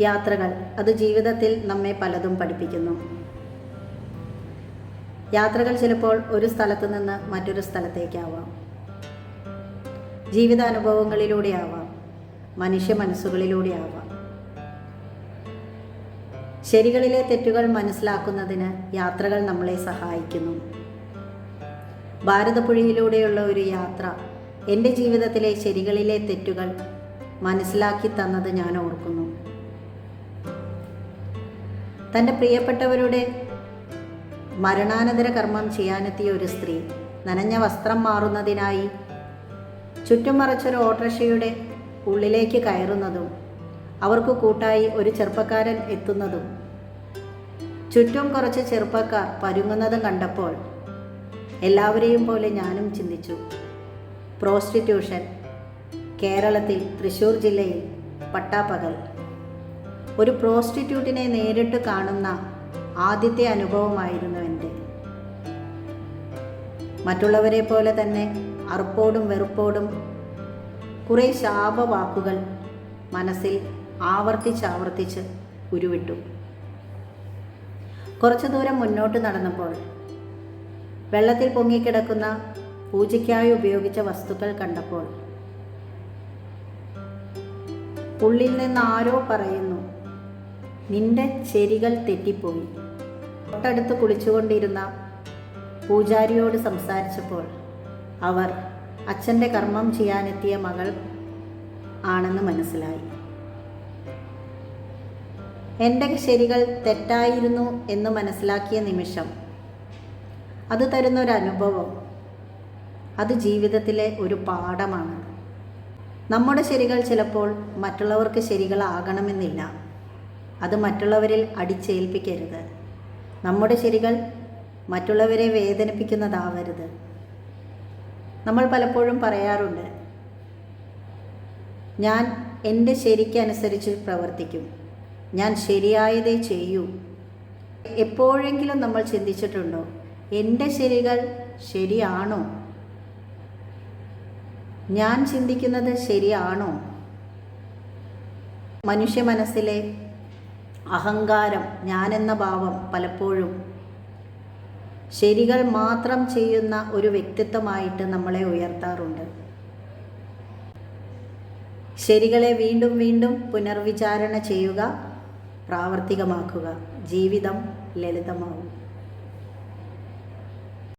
യാത്രകൾ. അത് ജീവിതത്തിൽ നമ്മെ പലതും പഠിപ്പിക്കുന്നു. യാത്രകൾ ചിലപ്പോൾ ഒരു സ്ഥലത്ത് നിന്ന് മറ്റൊരു സ്ഥലത്തേക്കാവാം ജീവിതാനുഭവങ്ങളിലൂടെ ആവാം. മനുഷ്യ മനസ്സുകളിലൂടെ ആവാം. ശരികളിലെ തെറ്റുകൾ മനസ്സിലാക്കുന്നതിന് യാത്രകൾ നമ്മളെ സഹായിക്കുന്നു. ഭാരതപ്പുഴയിലൂടെയുള്ള ഒരു യാത്ര എന്റെ ജീവിതത്തിലെ ശരികളിലെ തെറ്റുകൾ മനസ്സിലാക്കി തന്നത് ഞാൻ ഓർക്കുന്നു. തന്റെ പ്രിയപ്പെട്ടവരുടെ മരണാനന്തര കർമ്മം ചെയ്യാനെത്തിയ ഒരു സ്ത്രീ നനഞ്ഞ വസ്ത്രം മാറുന്നതിനായി ചുറ്റും മറച്ചൊരു ഓട്ടോറിക്ഷയുടെ ഉള്ളിലേക്ക് കയറുന്നതും അവർക്ക് കൂട്ടായി ഒരു ചെറുപ്പക്കാരൻ എത്തുന്നതും ചുറ്റും കുറച്ച് ചെറുപ്പക്കാർ പരുങ്ങുന്നതും കണ്ടപ്പോൾ എല്ലാവരെയും പോലെ ഞാനും ചിന്തിച്ചു. പ്രോസ്റ്റിറ്റ്യൂഷൻ കേരളത്തിൽ തൃശ്ശൂർ ജില്ലയിൽ പട്ടാപ്പകൽ. ഒരു പ്രോസ്റ്റിറ്റ്യൂട്ടിനെ നേരിട്ട് കാണുന്ന ആദ്യത്തെ അനുഭവമായിരുന്നു എന്റെ. മറ്റുള്ളവരെ പോലെ തന്നെ അറുപ്പോടും വെറുപ്പോടും കുറേ ശാപവാക്കുകൾ മനസ്സിൽ ആവർത്തിച്ചാവർത്തിച്ച് ഉരുവിട്ടു. കുറച്ചു ദൂരം മുന്നോട്ട് നടന്നപ്പോൾ വെള്ളത്തിൽ പൊങ്ങിക്കിടക്കുന്ന പൂജയ്ക്കായി ഉപയോഗിച്ച വസ്തുക്കൾ കണ്ടപ്പോൾ ഉള്ളിൽ നിന്ന് ആരോ പറയുന്നു നിന്റെ ചെരികൾ തെറ്റിപ്പോയി. തൊട്ടടുത്ത് കുളിച്ചുകൊണ്ടിരുന്ന പൂജാരിയോട് സംസാരിച്ചപ്പോൾ അവർ അച്ഛന്റെ കർമ്മം ചെയ്യാനെത്തിയ മകൾ ആണെന്ന് മനസ്സിലായി. എന്റെ ശരികൾ തെറ്റായിരുന്നു എന്ന് മനസ്സിലാക്കിയ നിമിഷം അത് തരുന്ന ഒരു അനുഭവം അത് ജീവിതത്തിലെ ഒരു പാഠമാണ്. നമ്മുടെ ശരികൾ ചിലപ്പോൾ മറ്റുള്ളവർക്ക് ശരികളാകണമെന്നില്ല അത് മറ്റുള്ളവരിൽ അടിച്ചേൽപ്പിക്കരുത്. നമ്മുടെ ശരികൾ മറ്റുള്ളവരെ വേദനിപ്പിക്കുന്നതാവരുത്. നമ്മൾ പലപ്പോഴും പറയാറുണ്ട് ഞാൻ എന്റെ ശരിക്കനുസരിച്ച് പ്രവർത്തിക്കും. ഞാൻ ശരിയായതേ ചെയ്യൂ. എപ്പോഴെങ്കിലും നമ്മൾ ചിന്തിച്ചിട്ടുണ്ടോ എന്റെ ശരികൾ ശരിയാണോ? ഞാൻ ചിന്തിക്കുന്നത് ശരിയാണോ? മനുഷ്യ മനസ്സിലെ അഹങ്കാരം ഞാനെന്ന ഭാവം പലപ്പോഴും. ശരികൾ മാത്രം ചെയ്യുന്ന ഒരു വ്യക്തിത്വമായിട്ട് നമ്മളെ ഉയർത്താറുണ്ട്. ശരികളെ വീണ്ടും വീണ്ടും പുനർവിചാരണ ചെയ്യുക പ്രാവർത്തികമാക്കുക. ജീവിതം ലളിതമാവും.